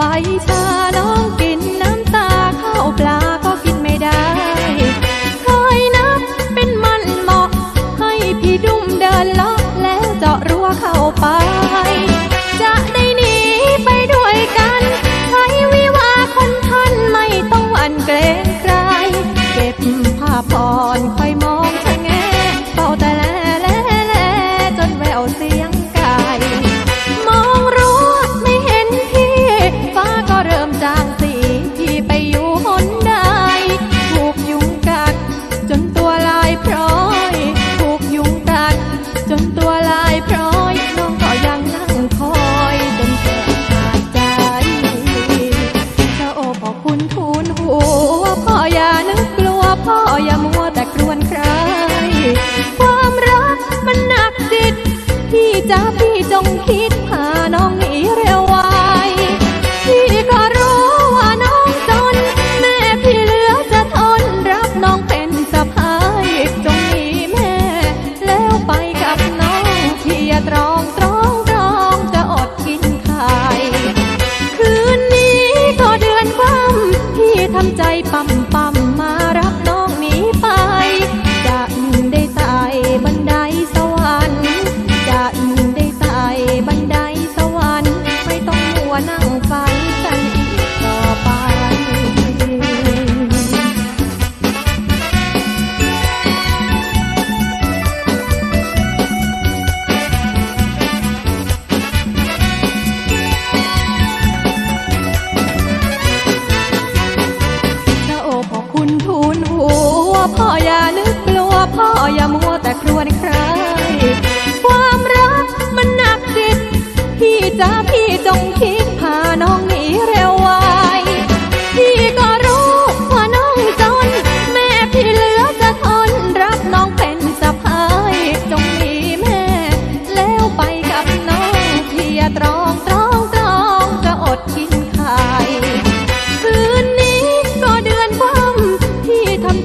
បៃឆាដង พี่จงคิด พ่ออย่านึกกลัวพ่ออย่ามัวแต่ครวญใคร ความรักมันหนักจิต พี่จ้าพี่จงคิด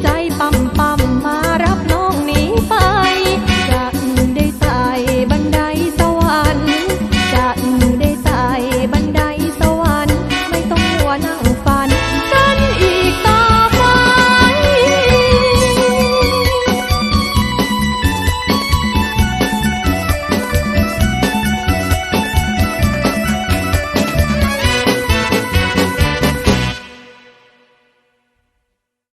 在棒